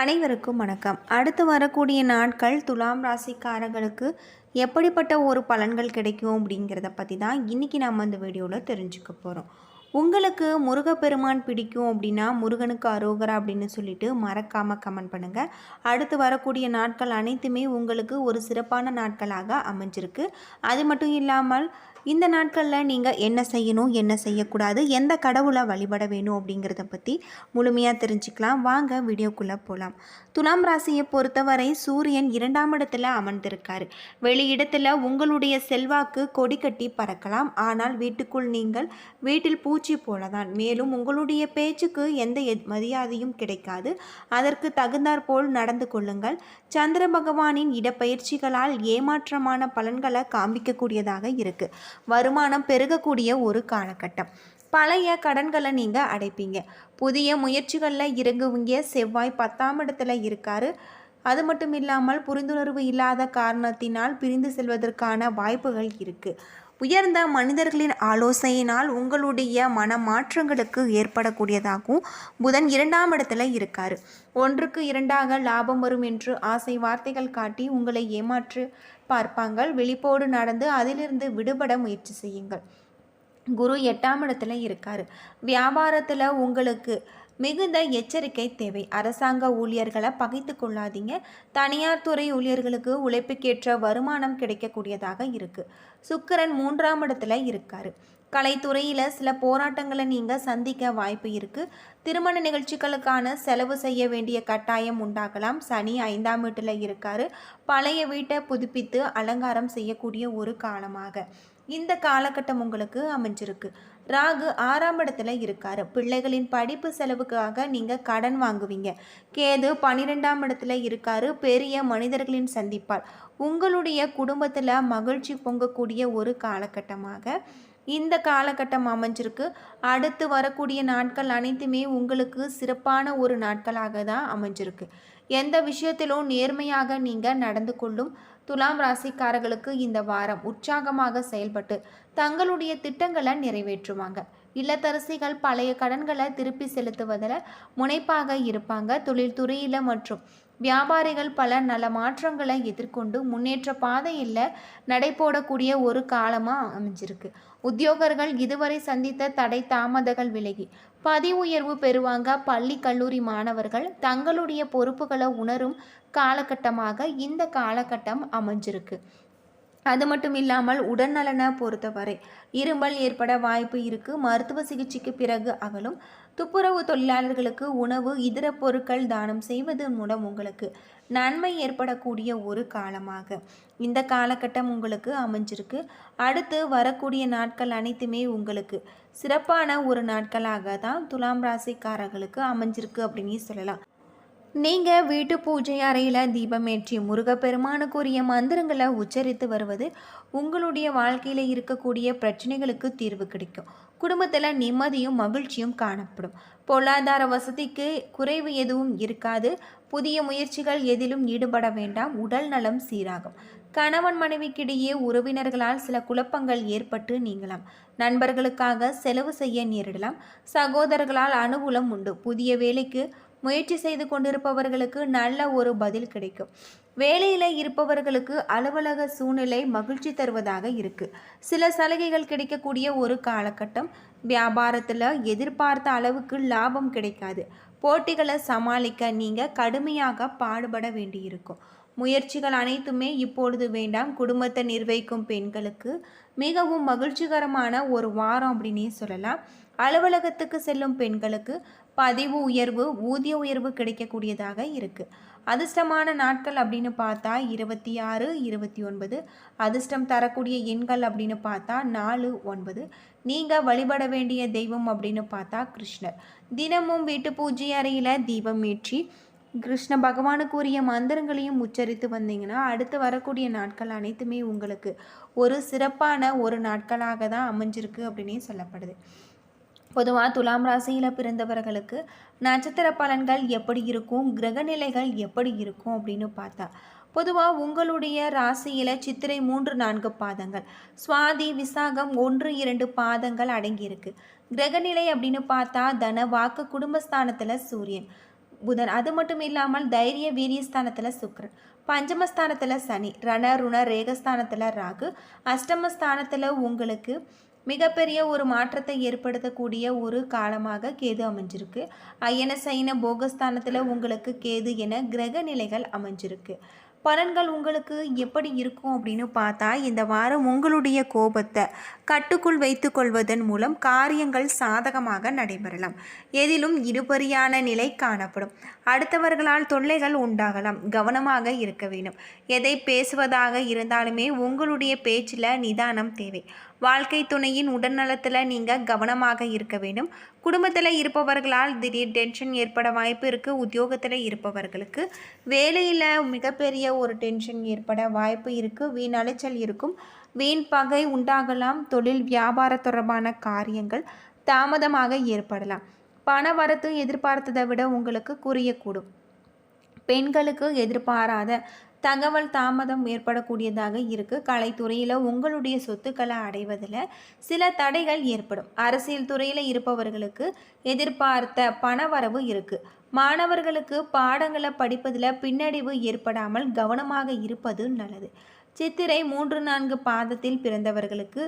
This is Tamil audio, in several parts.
அனைவருக்கும் வணக்கம். அடுத்து வரக்கூடிய நாட்கள் துலாம் ராசிக்காரர்களுக்கு எப்படிப்பட்ட ஒரு பலன்கள் கிடைக்கும் அப்படிங்கிறத பற்றி தான் இன்றைக்கி நம்ம இந்த வீடியோவில் தெரிஞ்சுக்க போகிறோம் உங்களுக்கு முருகப்பெருமான் பிடிக்கும் அப்படின்னா முருகனுக்கு அரோகரா அப்படின்னு சொல்லிட்டு மறக்காமல் கமெண்ட் பண்ணுங்கள் அடுத்து வரக்கூடிய நாட்கள் அனைத்துமே உங்களுக்கு ஒரு சிறப்பான நாட்களாக அமைஞ்சிருக்கு. அது மட்டும் இல்லாமல் இந்த நாட்களில் நீங்கள் என்ன செய்யணும் என்ன செய்யக்கூடாது எந்த கடவுளை வழிபட வேணும் அப்படிங்கிறத பற்றி முழுமையாக தெரிஞ்சுக்கலாம். வாங்க வீடியோக்குள்ளே போகலாம் துலாம் ராசியை பொறுத்தவரை சூரியன் இரண்டாம் இடத்துல அமர்ந்திருக்கார். வெளியிடத்தில் உங்களுடைய செல்வாக்கு கொடி கட்டி பறக்கலாம். ஆனால் வீட்டுக்குள் நீங்கள் வீட்டில் பூச்சி போல தான் மேலும் உங்களுடைய பேச்சுக்கு எந்த எத்- மரியாதையும் கிடைக்காது. அதற்கு தகுந்தாற்போல் நடந்து கொள்ளுங்கள். சந்திர பகவானின் இடப்பெயர்ச்சிகளால் ஏமாற்றமான பலன்களை காண்பிக்கக்கூடியதாக இருக்குது வருமானம் பெருகக்கூடிய ஒரு காலகட்டம். பழைய கடன்களை நீங்கள் அடைப்பீங்க. புதிய முயற்சிகளில் இறங்குவீங்க. செவ்வாய் பத்தாம் இடத்துல இருக்காரு. அது மட்டும் இல்லாமல் புரிந்துணர்வு இல்லாத காரணத்தினால் பிரிந்து செல்வதற்கான வாய்ப்புகள் இருக்குது உயர்ந்த மனிதர்களின் ஆலோசனையினால் உங்களுடைய மன மாற்றங்களுக்கு ஏற்படக்கூடியதாகவும் புதன் இரண்டாம் இடத்துல இருக்கார். ஒன்றுக்கு இரண்டாக லாபம் வரும் என்று ஆசை வார்த்தைகள் காட்டி உங்களை ஏமாற்று பார்ப்பாங்கள். விழிப்போடு நடந்து அதிலிருந்து விடுபட முயற்சி செய்யுங்கள். குரு எட்டாம் இடத்துல இருக்கார். வியாபாரத்தில் உங்களுக்கு மிகுந்த எச்சரிக்கை தேவை. அரசாங்க ஊழியர்களை பகைத்து கொள்ளாதீங்க. தனியார் துறை ஊழியர்களுக்கு உழைப்புக்கேற்ற வருமானம் கிடைக்கக்கூடியதாக இருக்குது சுக்கரன் மூன்றாம் இடத்துல இருக்காரு. கலைத்துறையில் சில போராட்டங்களை நீங்கள் சந்திக்க வாய்ப்பு இருக்குது திருமண நிகழ்ச்சிகளுக்கான செலவு செய்ய வேண்டிய கட்டாயம் உண்டாகலாம். சனி ஐந்தாம் வீட்டில் இருக்காரு. பழைய வீட்டை புதுப்பித்து அலங்காரம் செய்யக்கூடிய ஒரு காலமாக. இந்த காலகட்டம் உங்களுக்கு அமைஞ்சிருக்கு. ராகு ஆறாம் இடத்துல இருக்காரு. பிள்ளைகளின் படிப்பு செலவுக்காக நீங்கள் கடன் வாங்குவீங்க. கேது பன்னிரெண்டாம் இடத்துல இருக்காரு. பெரிய மனிதர்களின் சந்திப்பால். உங்களுடைய குடும்பத்தில் மகிழ்ச்சி பொங்கக்கூடிய ஒரு காலகட்டமாக இந்த காலகட்டம் அமைஞ்சிருக்கு. அடுத்து வரக்கூடிய நாட்கள் அனைத்துமே உங்களுக்கு சிறப்பான ஒரு நாட்களாக தான் அமைஞ்சிருக்கு. எந்த விஷயத்திலும் நேர்மையாக நீங்கள் நடந்து கொள்ளும் துலாம் ராசிக்காரர்களுக்கு இந்த வாரம் உற்சாகமாக செயல்பட்டு தங்களுடைய திட்டங்களை நிறைவேற்றுவாங்க. இல்லத்தரசிகள் பழைய கடன்களை திருப்பி செலுத்துவதில் முனைப்பாக இருப்பாங்க. தொழில்துறையில் மற்றும் வியாபாரிகள் பல நல மாற்றங்களை எதிர்கொண்டு முன்னேற்ற பாதையில் நடைபோடக்கூடிய ஒரு காலமாக அமைஞ்சிருக்கு. உத்தியோகர்கள் இதுவரை சந்தித்த தடை தாமதங்கள் விலகி பதி உயர்வு பெறுவாங்க பள்ளி கல்லூரி மாணவர்கள். தங்களுடைய பொறுப்புகளை உணரும் காலகட்டமாக இந்த காலகட்டம் அமைஞ்சிருக்கு. அது மட்டும் இல்லாமல் உடல்நலனை பொறுத்தவரை இருமல் ஏற்பட வாய்ப்பு இருக்கு. மருத்துவ சிகிச்சைக்கு பிறகு அகலும் துப்புரவு தொழிலாளர்களுக்கு உணவு இதர பொருட்கள் தானம் செய்வதன் மூலம் உங்களுக்கு நன்மை ஏற்படக்கூடிய ஒரு காலமாக. இந்த காலகட்டம் உங்களுக்கு அமைஞ்சிருக்கு. அடுத்து வரக்கூடிய நாட்கள் அனைத்துமே உங்களுக்கு சிறப்பான ஒரு நாட்களாக தான் துலாம் ராசிக்காரர்களுக்கு அமைஞ்சிருக்கு அப்படின்னு சொல்லலாம். நீங்கள் வீட்டு பூஜை அறையில் தீபமேற்றி முருகப்பெருமானுக்குரிய மந்திரங்களை உச்சரித்து வருவது உங்களுடைய வாழ்க்கையில் இருக்கக்கூடிய பிரச்சனைகளுக்கு தீர்வு கிடைக்கும். குடும்பத்தில் நிம்மதியும் மகிழ்ச்சியும் காணப்படும். பொருளாதார வசதிக்கு குறைவு எதுவும் இருக்காது. புதிய முயற்சிகள் எதிலும் ஈடுபட வேண்டாம். உடல் நலம் சீராகும். கணவன் மனைவிக்கிடையே உறவினர்களால் சில குழப்பங்கள் ஏற்பட்டு நீங்கலாம். நண்பர்களுக்காக செலவு செய்ய நேரிடலாம். சகோதரர்களால் அனுகூலம் உண்டு. புதிய வேலைக்கு முயற்சி செய்து கொண்டிருப்பவர்களுக்கு நல்ல ஒரு பதில் கிடைக்கும். வேலையில் இருப்பவர்களுக்கு அலுவலக சூழ்நிலை மகிழ்ச்சி தருவதாக இருக்கு. சில சலுகைகள் கிடைக்கக்கூடிய ஒரு காலகட்டம். வியாபாரத்தில் எதிர்பார்த்த அளவுக்கு லாபம் கிடைக்காது. போட்டிகளை சமாளிக்க நீங்கள் கடுமையாக பாடுபட வேண்டியிருக்கும். முயற்சிகள் அனைத்துமே இப்பொழுது வேண்டாம். குடும்பத்தை நிர்வகிக்கும் பெண்களுக்கு மிகவும் மகிழ்ச்சிகரமான ஒரு வாரம் அப்படின்னே சொல்லலாம். அலுவலகத்துக்கு செல்லும் பெண்களுக்கு பதிவு உயர்வு ஊதிய உயர்வு கிடைக்கக்கூடியதாக இருக்குது அதிர்ஷ்டமான நாட்கள் அப்படின்னு பார்த்தா இருபத்தி ஆறு இருபத்தி ஒன்பது. அதிர்ஷ்டம் தரக்கூடிய எண்கள் அப்படின்னு பார்த்தா நாலு ஒன்பது. நீங்கள் வழிபட வேண்டிய தெய்வம் அப்படின்னு பார்த்தா கிருஷ்ணர். தினமும் வீட்டு பூஜை அறையில் தீபம் ஏற்றி கிருஷ்ண பகவானுக்கு உரிய மந்திரங்களையும் உச்சரித்து வந்தீங்கன்னா அடுத்து வரக்கூடிய நாட்கள் அனைத்துமே உங்களுக்கு ஒரு சிறப்பான ஒரு நாட்களாக தான் அமைஞ்சிருக்கு அப்படின்னே சொல்லப்படுது. பொதுவாக துலாம் ராசியில் பிறந்தவர்களுக்கு நட்சத்திர பலன்கள் எப்படி இருக்கும்? கிரகநிலைகள் எப்படி இருக்கும்? அப்படின்னு பார்த்தா பொதுவாக உங்களுடைய ராசியில் சித்திரை மூன்று நான்கு பாதங்கள் சுவாதி விசாகம் ஒன்று இரண்டு பாதங்கள் அடங்கியிருக்கு. கிரகநிலை அப்படின்னு பார்த்தா தன வாக்கு குடும்பஸ்தானத்தில் சூரியன் புதன். அது மட்டும் இல்லாமல் தைரிய வீரியஸ்தானத்தில் சுக்கரன் பஞ்சமஸ்தானத்தில் சனி ரண ருண ரேகஸ்தானத்தில் ராகு அஷ்டமஸ்தானத்தில் உங்களுக்கு மிகப்பெரிய ஒரு மாற்றத்தை ஏற்படுத்தக்கூடிய ஒரு காலமாக கேது அமைஞ்சிருக்கு. அயன சைன போகஸ்தானத்தில் உங்களுக்கு கேது என கிரக நிலைகள் அமைஞ்சிருக்கு. பலன்கள் உங்களுக்கு எப்படி இருக்கும் அப்படின்னு பார்த்தா இந்த வாரம் உங்களுடைய கோபத்தை கட்டுக்குள் வைத்து கொள்வதன் மூலம் காரியங்கள் சாதகமாக நடைபெறலாம். எதிலும் இருபறியான நிலை காணப்படும். அடுத்தவர்களால் தொல்லைகள் உண்டாகலாம். கவனமாக இருக்க வேண்டும். எதை பேசுவதாக இருந்தாலுமே உங்களுடைய பேச்சில் நிதானம் தேவை. வாழ்க்கை துணையின் உடல்நலத்தில் நீங்கள் கவனமாக இருக்க வேண்டும். குடும்பத்தில் இருப்பவர்களால் திடீர் டென்ஷன் ஏற்பட வாய்ப்பு இருக்குது உத்தியோகத்தில் இருப்பவர்களுக்கு வேலையில் மிகப்பெரிய ஒரு டென்ஷன் ஏற்பட வாய்ப்பு இருக்குது வீண் அலைச்சல் இருக்கும். வீண் பகை உண்டாகலாம். தொழில் வியாபார தொடர்பான காரியங்கள் தாமதமாக ஏற்படலாம். பண வரத்து எதிர்பார்த்ததை விட உங்களுக்கு குறையக்கூடும். பெண்களுக்கு எதிர்பாராத தகவல் தாமதம் ஏற்படக்கூடியதாக இருக்குது கலைத்துறையில் உங்களுடைய சொத்துக்களை அடைவதில் சில தடைகள் ஏற்படும். அரசியல் துறையில் இருப்பவர்களுக்கு எதிர்பார்த்த பணவரவு இருக்குது மாணவர்களுக்கு பாடங்களை படிப்பதில் பின்னடைவு ஏற்படாமல் கவனமாக இருப்பது நல்லது. சித்திரை மூன்று நான்கு பாதத்தில் பிறந்தவர்களுக்கு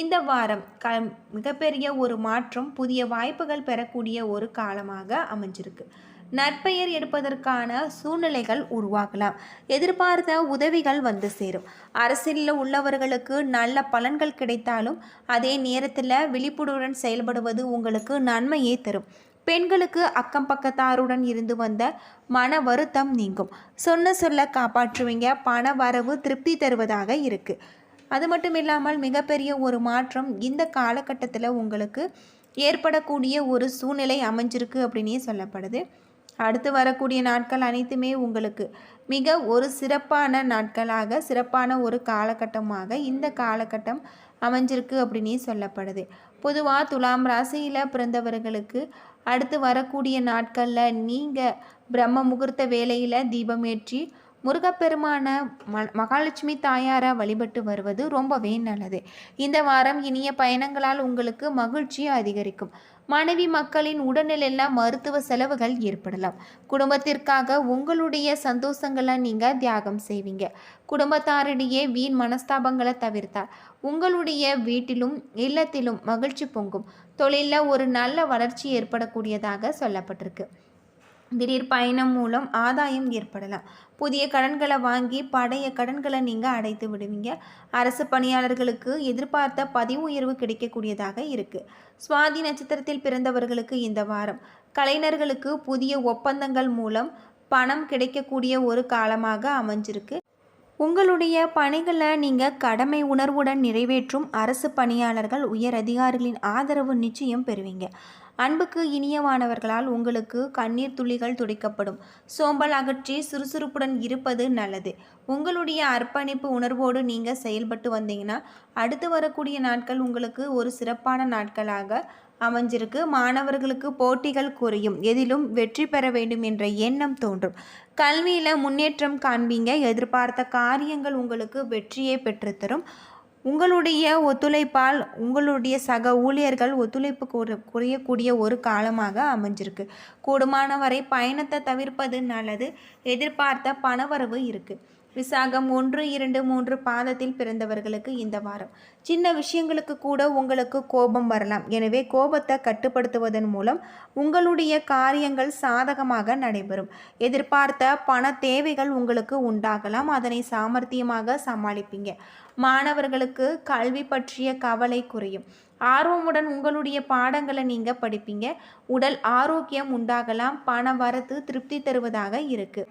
இந்த வாரம் க மிகப்பெரிய ஒரு மாற்றம் புதிய வாய்ப்புகள் பெறக்கூடிய ஒரு காலமாக அமைஞ்சிருக்கு. நற்பெயர் எடுப்பதற்கான சூழ்நிலைகள் உருவாகலாம். எதிர்பார்த்த உதவிகள் வந்து சேரும். அரசியலில் உள்ளவர்களுக்கு நல்ல பலன்கள் கிடைத்தாலும் அதே நேரத்தில் விழிப்புடன் செயல்படுவது உங்களுக்கு நன்மையே தரும். பெண்களுக்கு அக்கம் பக்கத்தாருடன் இருந்து வந்த மன வருத்தம் நீங்கும். சொன்ன சொல்ல காப்பாற்றுவீங்க பண வரவு திருப்தி தருவதாக இருக்குது அது மட்டும் இல்லாமல் மிகப்பெரிய ஒரு மாற்றம் இந்த காலகட்டத்தில் உங்களுக்கு ஏற்படக்கூடிய ஒரு சூழ்நிலை அமைஞ்சிருக்கு அப்படின்னே சொல்லப்படுது. அடுத்து வரக்கூடிய நாட்கள் அனைத்துமே உங்களுக்கு மிக ஒரு சிறப்பான நாட்களாக சிறப்பான ஒரு காலகட்டமாக இந்த காலகட்டம் அமைஞ்சிருக்கு அப்படின்னே சொல்லப்படுது. பொதுவாக துலாம் ராசியில் பிறந்தவர்களுக்கு அடுத்து வரக்கூடிய நாட்களில் நீங்கள் பிரம்ம முகூர்த்த வேலையில் தீபமேற்றி முருகப்பெருமான ம மகாலட்சுமி தாயாரை வழிபட்டு வருவது ரொம்பவே நல்லது. இந்த வாரம் இனிய பயணங்களால் உங்களுக்கு மகிழ்ச்சி அதிகரிக்கும். மனைவி மக்களின் உடல்நிலையில் மருத்துவ செலவுகள் ஏற்படலாம். குடும்பத்திற்காக உங்களுடைய சந்தோஷங்களை நீங்கள் தியாகம் செய்வீங்க. குடும்பத்தாரிடையே வீண் மனஸ்தாபங்களை தவிர்த்தால் உங்களுடைய வீட்டிலும் இல்லத்திலும் மகிழ்ச்சி பொங்கும். தொழிலில் ஒரு நல்ல வளர்ச்சி ஏற்படக்கூடியதாக சொல்லப்பட்டிருக்கு. திடீர் பயணம் மூலம் ஆதாயம் ஏற்படலாம். புதிய கடன்களை வாங்கி பழைய கடன்களை நீங்கள் அடைத்து விடுவீங்க. அரசு பணியாளர்களுக்கு எதிர்பார்த்த பதிவு உயர்வு கிடைக்கக்கூடியதாக இருக்குது சுவாதி நட்சத்திரத்தில் பிறந்தவர்களுக்கு இந்த வாரம். கலைஞர்களுக்கு புதிய ஒப்பந்தங்கள் மூலம் பணம் கிடைக்கக்கூடிய ஒரு காலமாக அமைஞ்சிருக்கு. உங்களுடைய பணிகளை நீங்கள் கடமை உணர்வுடன் நிறைவேற்றும் அரசு பணியாளர்கள் உயர் அதிகாரிகளின் ஆதரவு நிச்சயம் பெறுவீங்க. அன்புக்கு இனியவானவர்களால் உங்களுக்கு கண்ணீர் துளிகள் துடைக்கப்படும். சோம்பல் அகற்றி சுறுசுறுப்புடன் இருப்பது நல்லது. உங்களுடைய அர்ப்பணிப்பு உணர்வோடு நீங்கள் செயல்பட்டு வந்தீங்கன்னா அடுத்து வரக்கூடிய நாட்கள் உங்களுக்கு ஒரு சிறப்பான நாட்களாக அமைஞ்சிருக்கு. மாணவர்களுக்கு போட்டிகள் குறையும். எதிலும் வெற்றி பெற வேண்டும் என்ற எண்ணம் தோன்றும். கல்வியில் முன்னேற்றம் காண்பீங்க. எதிர்பார்த்த காரியங்கள் உங்களுக்கு வெற்றியை பெற்றுத்தரும். உங்களுடைய ஒத்துழைப்பால் உங்களுடைய சக ஊழியர்கள் ஒத்துழைப்பு குறையக்கூடிய ஒரு காலமாக அமைஞ்சிருக்கு. கூடுமான வரை பயணத்தை தவிர்ப்பது நல்லது. எதிர்பார்த்த பணவரவு இருக்குது விசாகம் ஒன்று இரண்டு மூன்று பாதத்தில் பிறந்தவர்களுக்கு இந்த வாரம். சின்ன விஷயங்களுக்கு கூட உங்களுக்கு கோபம் வரலாம். எனவே கோபத்தை கட்டுப்படுத்துவதன் மூலம் உங்களுடைய காரியங்கள் சாதகமாக நடைபெறும். எதிர்பார்த்த பண தேவைகள் உங்களுக்கு உண்டாகலாம். அதனை சாமர்த்தியமாக சமாளிப்பீங்க. மாணவர்களுக்கு கல்வி பற்றிய கவலை குறையும். ஆர்வமுடன் உங்களுடைய பாடங்களை நீங்கள் படிப்பீங்க. உடல் ஆரோக்கியம் உண்டாகலாம். பண வரத்து திருப்தி தருவதாக இருக்குது